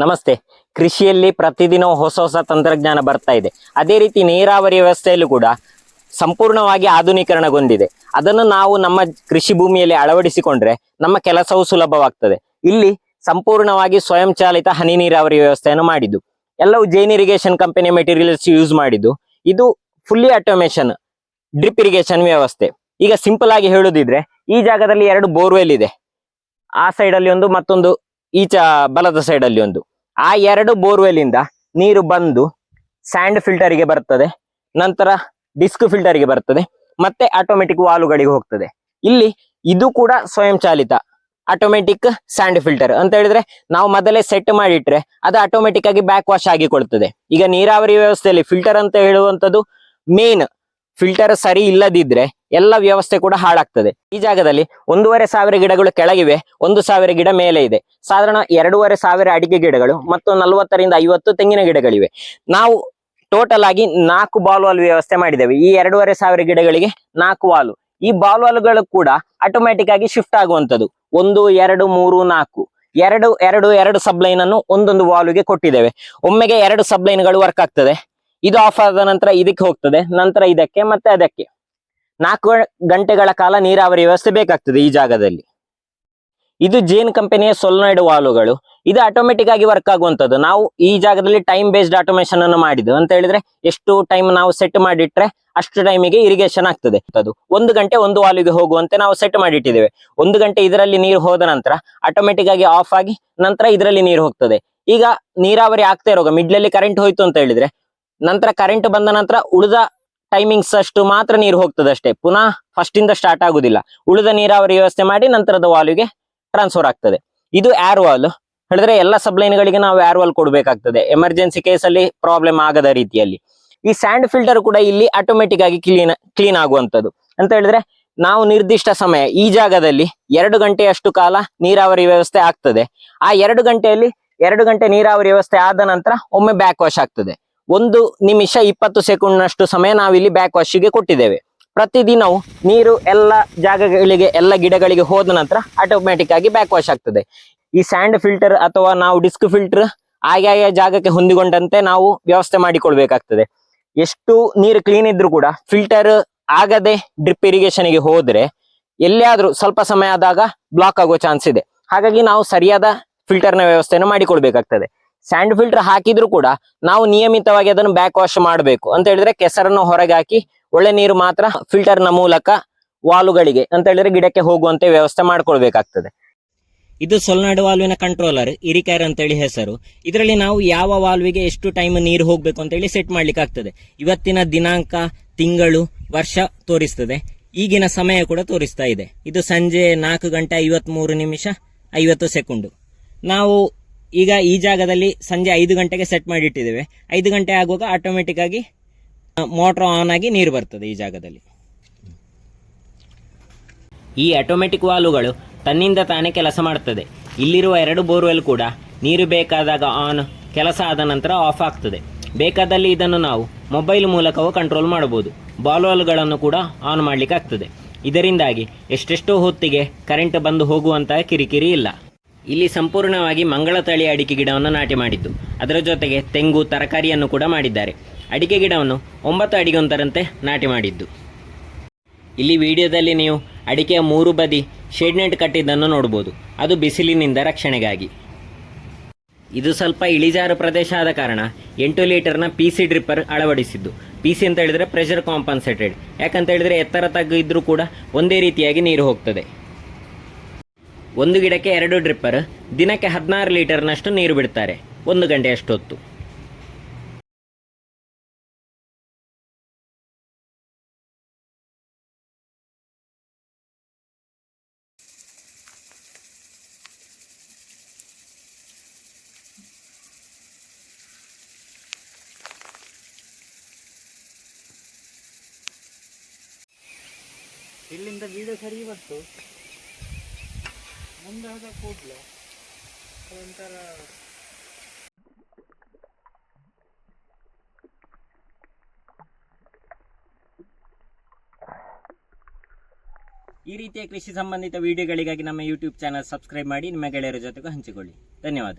ನಮಸ್ತೆ. ಕೃಷಿಯಲ್ಲಿ ಪ್ರತಿದಿನ ಹೊಸ ಹೊಸ ತಂತ್ರಜ್ಞಾನ ಬರ್ತಾ ಇದೆ. ಅದೇ ರೀತಿ ನೀರಾವರಿ ವ್ಯವಸ್ಥೆಯಲ್ಲೂ ಕೂಡ ಸಂಪೂರ್ಣವಾಗಿ ಆಧುನೀಕರಣಗೊಂಡಿದೆ. ಅದನ್ನು ನಾವು ನಮ್ಮ ಕೃಷಿ ಭೂಮಿಯಲ್ಲಿ ಅಳವಡಿಸಿಕೊಂಡ್ರೆ ನಮ್ಮ ಕೆಲಸವು ಸುಲಭವಾಗ್ತದೆ. ಇಲ್ಲಿ ಸಂಪೂರ್ಣವಾಗಿ ಸ್ವಯಂಚಾಲಿತ ಹನಿ ನೀರಾವರಿ ವ್ಯವಸ್ಥೆಯನ್ನು ಮಾಡಿದ್ದು. ಎಲ್ಲವೂ Jain irrigation company materials use ಮಾಡಿದ್ದು. ಇದು ಫುಲ್ಲಿ ಆಟೋಮೇಷನ್, ಡ್ರಿಪ್ ಇರಿಗೇಷನ್ ವ್ಯವಸ್ಥೆ. ಈಗ ಸಿಂಪಲ್ ಆಗಿ ಹೇಳುದಿದ್ರೆ, ಈ ಜಾಗದಲ್ಲಿ ಎರಡು ಬೋರ್ವೆಲ್ ಇದೆ. ಆ ಸೈಡ್ ಅಲ್ಲಿ ಒಂದು, ಮತ್ತೊಂದು ಈಚ ಬಲದ ಸೈಡ್ ಅಲ್ಲಿ ಒಂದು. ಆ ಎರಡು ಬೋರ್ವೆಲ್ ಇಂದ ನೀರು ಬಂದು ಸ್ಯಾಂಡ್ ಫಿಲ್ಟರ್ಗೆ ಬರ್ತದೆ, ನಂತರ ಡಿಸ್ಕ್ ಫಿಲ್ಟರ್ಗೆ ಬರ್ತದೆ, ಮತ್ತೆ ಆಟೋಮೆಟಿಕ್ ವಾಲುಗಳಿಗೆ ಹೋಗ್ತದೆ. ಇಲ್ಲಿ ಇದು ಕೂಡ ಸ್ವಯಂ ಚಾಲಿತ ಆಟೋಮೆಟಿಕ್ ಸ್ಯಾಂಡ್ ಫಿಲ್ಟರ್. ಅಂತ ಹೇಳಿದ್ರೆ ನಾವು ಮೊದಲೇ ಸೆಟ್ ಮಾಡಿಟ್ರೆ ಅದು ಆಟೋಮೆಟಿಕ್ ಆಗಿ ಬ್ಯಾಕ್ ವಾಶ್ ಆಗಿಕೊಳ್ತದೆ. ಈಗ ನೀರಾವರಿ ವ್ಯವಸ್ಥೆಯಲ್ಲಿ ಫಿಲ್ಟರ್ ಅಂತ ಹೇಳುವಂತದ್ದು ಮೇನ್ ಫಿಲ್ಟರ್ ಸರಿ ಇಲ್ಲದಿದ್ರೆ ಎಲ್ಲ ವ್ಯವಸ್ಥೆ ಕೂಡ ಹಾಳಾಗ್ತದೆ. ಈ ಜಾಗದಲ್ಲಿ ಒಂದೂವರೆ ಸಾವಿರ ಗಿಡಗಳು ಕೆಳಗಿವೆ, ಒಂದು ಸಾವಿರ ಗಿಡ ಮೇಲೆ ಇದೆ. ಸಾಧಾರಣ ಎರಡೂವರೆ ಸಾವಿರ ಅಡಿಕೆ ಗಿಡಗಳು ಮತ್ತು ನಲವತ್ತರಿಂದ ಐವತ್ತು ತೆಂಗಿನ ಗಿಡಗಳಿವೆ. ನಾವು ಟೋಟಲ್ ಆಗಿ ನಾಲ್ಕು ಬಾಲ್ ವಾಲ್ ವ್ಯವಸ್ಥೆ ಮಾಡಿದ್ದೇವೆ. ಈ ಎರಡೂವರೆ ಸಾವಿರ ಗಿಡಗಳಿಗೆ ನಾಲ್ಕು ವಾಲು. ಈ ಬಾಲ್ ವಾಲ್ಗಳು ಕೂಡ ಆಟೋಮ್ಯಾಟಿಕ್ ಆಗಿ ಶಿಫ್ಟ್ ಆಗುವಂತದ್ದು ಒಂದು, ಎರಡು, ಮೂರು, ನಾಲ್ಕು. ಎರಡು ಎರಡು ಎರಡು ಸಬ್ಲೈನ್ ಅನ್ನು ಒಂದೊಂದು ವಾಲ್ಗೆ ಕೊಟ್ಟಿದ್ದೇವೆ. ಒಮ್ಮೆಗೆ ಎರಡು ಸಬ್ಲೈನ್ಗಳು ವರ್ಕ್ ಆಗ್ತದೆ. ಇದು ಆಫ್ ಆದ ನಂತರ ಇದಕ್ಕೆ ಹೋಗ್ತದೆ, ನಂತರ ಇದಕ್ಕೆ ಮತ್ತೆ ಅದಕ್ಕೆ. ನಾಲ್ಕು ಗಂಟೆಗಳ ಕಾಲ ನೀರಾವರಿ ವ್ಯವಸ್ಥೆ ಬೇಕಾಗ್ತದೆ ಈ ಜಾಗದಲ್ಲಿ. ಇದು ಜೇನ್ ಕಂಪನಿಯ ಸೊಲ್ನಾಯ್ಡ್ ವಾಲುಗಳು ಇದು ಆಟೋಮೆಟಿಕ್ ಆಗಿ ವರ್ಕ್ ಆಗುವಂಥದ್ದು. ನಾವು ಈ ಜಾಗದಲ್ಲಿ ಟೈಮ್ ಬೇಸ್ಡ್ ಆಟೋಮೇಶನ್ ಅನ್ನು ಮಾಡಿದ್ದು. ಅಂತ ಹೇಳಿದ್ರೆ ಎಷ್ಟು ಟೈಮ್ ನಾವು ಸೆಟ್ ಮಾಡಿಟ್ರೆ ಅಷ್ಟು ಟೈಮಿಗೆ ಇರಿಗೇಷನ್ ಆಗ್ತದೆ. ಅದು ಒಂದು ಗಂಟೆ ಒಂದು ವಾಲಿಗೆ ಹೋಗುವಂತೆ ನಾವು ಸೆಟ್ ಮಾಡಿಟ್ಟಿದ್ದೇವೆ. ಒಂದು ಗಂಟೆ ಇದರಲ್ಲಿ ನೀರು ಹೋದ ನಂತರ ಆಟೋಮೆಟಿಕ್ ಆಗಿ ಆಫ್ ಆಗಿ ನಂತರ ಇದರಲ್ಲಿ ನೀರು ಹೋಗ್ತದೆ. ಈಗ ನೀರಾವರಿ ಆಗ್ತಾ ಇರುವಾಗ ಮಿಡ್ಲಲ್ಲಿ ಕರೆಂಟ್ ಹೋಯ್ತು ಅಂತ ಹೇಳಿದ್ರೆ ನಂತರ ಕರೆಂಟ್ ಬಂದ ನಂತರ ಉಳಿದ ಟೈಮಿಂಗ್ಸ್ ಅಷ್ಟು ಮಾತ್ರ ನೀರು ಹೋಗ್ತದೆ ಅಷ್ಟೇ. ಪುನಃ ಫಸ್ಟ್ ಇಂದ ಸ್ಟಾರ್ಟ್ ಆಗುದಿಲ್ಲ. ಉಳಿದ ನೀರಾವರಿ ವ್ಯವಸ್ಥೆ ಮಾಡಿ ನಂತರದ ವಾಲ್ಗೆ ಟ್ರಾನ್ಸ್ಫರ್ ಆಗ್ತದೆ. ಇದು ಏರ್ ವಾಲ್ ಹೇಳಿದ್ರೆ ಎಲ್ಲ ಸಬ್ಲೈನ್ಗಳಿಗೆ ನಾವು ಏರ್ ವಾಲ್ ಕೊಡಬೇಕಾಗ್ತದೆ. ಎಮರ್ಜೆನ್ಸಿ ಕೇಸ್ ಅಲ್ಲಿ ಪ್ರಾಬ್ಲಮ್ ಆಗದ ರೀತಿಯಲ್ಲಿ. ಈ ಸ್ಯಾಂಡ್ ಫಿಲ್ಟರ್ ಕೂಡ ಇಲ್ಲಿ ಆಟೋಮೆಟಿಕ್ ಆಗಿ ಕ್ಲೀನ್ ಕ್ಲೀನ್ ಆಗುವಂತದ್ದು ಅಂತ ಹೇಳಿದ್ರೆ ನಾವು ನಿರ್ದಿಷ್ಟ ಸಮಯ, ಈ ಜಾಗದಲ್ಲಿ ಎರಡು ಗಂಟೆಯಷ್ಟು ಕಾಲ ನೀರಾವರಿ ವ್ಯವಸ್ಥೆ ಆಗ್ತದೆ. ಆ ಎರಡು ಗಂಟೆಯಲ್ಲಿ ಎರಡು ಗಂಟೆ ನೀರಾವರಿ ವ್ಯವಸ್ಥೆ ಆದ ನಂತರ ಒಮ್ಮೆ ಬ್ಯಾಕ್ ವಾಶ್ ಆಗ್ತದೆ. ಒಂದು ನಿಮಿಷ ಇಪ್ಪತ್ತು ಸೆಕೆಂಡ್ನಷ್ಟು ಸಮಯ ನಾವಿಲ್ಲಿ ಬ್ಯಾಕ್ ವಾಶಿಗೆ ಕೊಟ್ಟಿದ್ದೇವೆ. ಪ್ರತಿದಿನವೂ ನೀರು ಎಲ್ಲ ಜಾಗಗಳಿಗೆ, ಎಲ್ಲ ಗಿಡಗಳಿಗೆ ಹೋದ ನಂತರ ಆಟೋಮ್ಯಾಟಿಕ್ ಆಗಿ ಬ್ಯಾಕ್ ವಾಶ್ ಆಗ್ತದೆ. ಈ ಸ್ಯಾಂಡ್ ಫಿಲ್ಟರ್ ಅಥವಾ ನಾವು ಡಿಸ್ಕ್ ಫಿಲ್ಟರ್ ಆಯಾಯ ಜಾಗಕ್ಕೆ ಹೊಂದಿಕೊಂಡಂತೆ ನಾವು ವ್ಯವಸ್ಥೆ ಮಾಡಿಕೊಳ್ಬೇಕಾಗ್ತದೆ. ಎಷ್ಟು ನೀರು ಕ್ಲೀನ್ ಇದ್ರೂ ಕೂಡ ಫಿಲ್ಟರ್ ಆಗದೆ ಡ್ರಿಪ್ ಇರಿಗೇಷನ್ಗೆ ಹೋದ್ರೆ ಎಲ್ಲಿಯಾದ್ರೂ ಸ್ವಲ್ಪ ಸಮಯ ಆದಾಗ ಬ್ಲಾಕ್ ಆಗೋ ಚಾನ್ಸ್ ಇದೆ. ಹಾಗಾಗಿ ನಾವು ಸರಿಯಾದ ಫಿಲ್ಟರ್ನ ವ್ಯವಸ್ಥೆಯನ್ನು ಮಾಡಿಕೊಳ್ಬೇಕಾಗ್ತದೆ. ಸ್ಯಾಂಡ್ ಫಿಲ್ಟರ್ ಹಾಕಿದ್ರು ಕೂಡ ನಾವು ನಿಯಮಿತವಾಗಿ ಅದನ್ನು ಬ್ಯಾಕ್ ವಾಶ್ ಮಾಡಬೇಕು. ಅಂತ ಹೇಳಿದ್ರೆ ಕೆಸರನ್ನು ಹೊರಗೆ ಹಾಕಿ ಒಳ್ಳೆ ನೀರು ಮಾತ್ರ ಫಿಲ್ಟರ್ನ ಮೂಲಕ ವಾಲುಗಳಿಗೆ ಅಂತ ಹೇಳಿದ್ರೆ ಗಿಡಕ್ಕೆ ಹೋಗುವಂತೆ ವ್ಯವಸ್ಥೆ ಮಾಡ್ಕೊಳ್ಬೇಕಾಗ್ತದೆ. ಇದು ಸೊಲ್ನಾಡು ವಾಲ್ವಿನ ಕಂಟ್ರೋಲರ್ ಇರಿಕೈರ್ ಅಂತೇಳಿ ಹೆಸರು. ಇದರಲ್ಲಿ ನಾವು ಯಾವ ವಾಲ್ವಿಗೆ ಎಷ್ಟು ಟೈಮ್ ನೀರು ಹೋಗಬೇಕು ಅಂತೇಳಿ ಸೆಟ್ ಮಾಡ್ಲಿಕ್ಕೆ ಆಗ್ತದೆ ಇವತ್ತಿನ ದಿನಾಂಕ, ತಿಂಗಳು, ವರ್ಷ ತೋರಿಸ್ತದೆ. ಈಗಿನ ಸಮಯ ಕೂಡ ತೋರಿಸ್ತಾ ಇದೆ. ಇದು ಸಂಜೆ ನಾಲ್ಕು ಗಂಟೆ ಐವತ್ ಮೂರು ನಿಮಿಷ ಐವತ್ತು ಸೆಕೆಂಡು. ನಾವು ಈಗ ಈ ಜಾಗದಲ್ಲಿ ಸಂಜೆ ಐದು ಗಂಟೆಗೆ ಸೆಟ್ ಮಾಡಿಟ್ಟಿದ್ದೇವೆ. ಐದು ಗಂಟೆ ಆಗುವಾಗ ಆಟೋಮೆಟಿಕ್ ಆಗಿ ಮೋಟರ್ ಆನ್ ಆಗಿ ನೀರು ಬರ್ತದೆ ಈ ಜಾಗದಲ್ಲಿ. ಈ ಆಟೋಮೆಟಿಕ್ ವಾಲುಗಳು ತನ್ನಿಂದ ತಾನೇ ಕೆಲಸ ಮಾಡ್ತದೆ. ಇಲ್ಲಿರುವ ಎರಡು ಬೋರ್ವೆಲ್ ಕೂಡ ನೀರು ಬೇಕಾದಾಗ ಆನ್ ಕೆಲಸ ಆದ ನಂತರ ಆಫ್ ಆಗ್ತದೆ. ಬೇಕಾದಲ್ಲಿ ಇದನ್ನು ನಾವು ಮೊಬೈಲ್ ಮೂಲಕವೂ ಕಂಟ್ರೋಲ್ ಮಾಡಬಹುದು. ಬಾಲ್ವಾಲ್ಗಳನ್ನು ಕೂಡ ಆನ್ ಮಾಡಲಿಕ್ಕೆ ಆಗ್ತದೆ ಇದರಿಂದಾಗಿ ಎಷ್ಟೆಷ್ಟೋ ಹೊತ್ತಿಗೆ ಕರೆಂಟ್ ಬಂದು ಹೋಗುವಂತಹ ಕಿರಿಕಿರಿ ಇಲ್ಲ. ಇಲ್ಲಿ ಸಂಪೂರ್ಣವಾಗಿ ಮಂಗಳ ತಳಿ ಅಡಿಕೆ ಗಿಡವನ್ನು ನಾಟಿ ಮಾಡಿದ್ದು. ಅದರ ಜೊತೆಗೆ ತೆಂಗು, ತರಕಾರಿಯನ್ನು ಕೂಡ ಮಾಡಿದ್ದಾರೆ. ಅಡಿಕೆ ಗಿಡವನ್ನು ಒಂಬತ್ತು ಅಡಿಗೊಂದರಂತೆ ನಾಟಿ ಮಾಡಿದ್ದು. ಇಲ್ಲಿ ವಿಡಿಯೋದಲ್ಲಿ ನೀವು ಅಡಿಕೆಯ ಮೂರು ಬದಿ ಶೇಡ್ ನೆಟ್ ಕಟ್ಟಿದ್ದನ್ನು ನೋಡಬಹುದು ಅದು ಬಿಸಿಲಿನಿಂದ ರಕ್ಷಣೆಗಾಗಿ. ಇದು ಸ್ವಲ್ಪ ಇಳಿಜಾರು ಪ್ರದೇಶ ಆದ ಕಾರಣ ಎಂಟು ಲೀಟರ್ನ ಪಿ ಸಿ ಡ್ರಿಪ್ಪರ್ ಅಳವಡಿಸಿದ್ದು. ಪಿ ಸಿ ಅಂತ ಹೇಳಿದ್ರೆ ಪ್ರೆಷರ್ ಕಾಂಪನ್ಸೇಟೆಡ್ ಯಾಕಂತ ಹೇಳಿದ್ರೆ ಎತ್ತರ ತಗ್ಗಿದ್ರೂ ಕೂಡ ಒಂದೇ ರೀತಿಯಾಗಿ ನೀರು ಹೋಗ್ತದೆ. ಒಂದು ಗಿಡಕ್ಕೆ ಎರಡು ಡ್ರಿಪ್ಪರ್, ದಿನಕ್ಕೆ ಹದಿನಾರು ಲೀಟರ್ನಷ್ಟು ನೀರು ಬಿಡ್ತಾರೆ. ಒಂದು ಗಂಟೆಯಷ್ಟು ಹೊತ್ತು ಇಲ್ಲಿಂದ ವಿಡಿಯೋ ಸರಿ ಬಂತು ಮುಂದಾದ ಕೂಡಲೇ ಒಂಥರ ಈ ರೀತಿಯ ಕೃಷಿ ಸಂಬಂಧಿತ ವಿಡಿಯೋಗಳಿಗಾಗಿ ನಮ್ಮ ಯೂಟ್ಯೂಬ್ ಚಾನಲ್ ಸಬ್ಸ್ಕ್ರೈಬ್ ಮಾಡಿ ನಿಮ್ಮ ಗೆಳೆಯರ ಜೊತೆಗೂ ಹಂಚಿಕೊಳ್ಳಿ. ಧನ್ಯವಾದ.